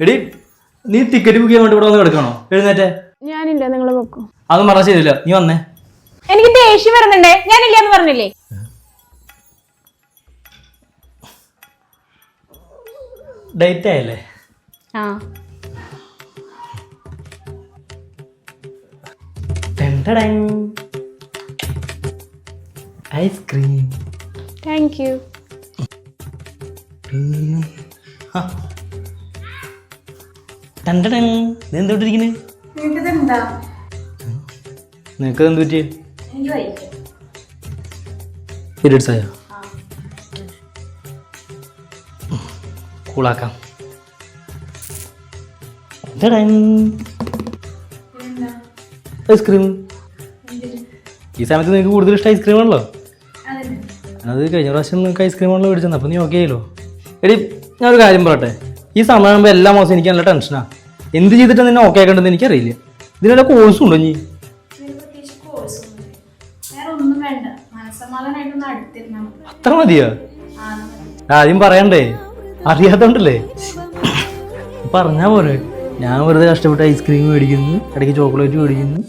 എടി നീ ticket book ചെയ്യാൻ വേണ്ടി ഇവിടെ വന്ന് കിടക്കണോ? എഴുന്നേറ്റേ. ഞാനില്ല നിങ്ങൾ അതൊന്നും പറഞ്ഞാൽ ശരിയില്ല നീ വന്നേ. എനിക്ക് ദേഷ്യം വരുന്നുണ്ടേ? ഞാനില്ല എന്ന് പറഞ്ഞില്ലേ? ഡേറ്റ് ആയല്ലേ? ആ. ഐസ്ക്രീം താങ്ക് യു എന്തുകൊണ്ടിരിക്കണേ നിനക്ക് എന്ത് പറ്റി പീരിയഡ്സ് ആയോ? കൂളാക്കാം. Ice cream. ഈ സമയത്ത് നിനക്ക് കൂടുതൽ ഇഷ്ടം ഐസ്ക്രീം ആണല്ലോ. അത് കഴിഞ്ഞ പ്രാവശ്യം നിനക്ക് ഐസ്ക്രീം ആണല്ലോ മേടിച്ചത്. അപ്പം നീ ഓക്കെ ആയല്ലോ. എടി ഞാനൊരു കാര്യം പറയട്ടെ. ഈ സമയമാകുമ്പോൾ എല്ലാ മാസം എനിക്ക് നല്ല ടെൻഷനാണ് എന്ത് ചെയ്തിട്ടാണ് നിന്നെ ഓക്കെ ആക്കേണ്ടത് എനിക്കറിയില്ല. ഇതിനുള്ള കോഴ്സ് ഉണ്ടോ നീ അത്ര മതിയോ? ആ, ആദ്യം പറയണ്ടേ? അറിയാത്തോണ്ടല്ലേ? പറഞ്ഞാ പോരെ. ഞാൻ വെറുതെ കഷ്ടപ്പെട്ട് ഐസ്ക്രീം മേടിക്കുന്നു ഇടയ്ക്ക് ചോക്ലേറ്റ് മേടിക്കുന്നു.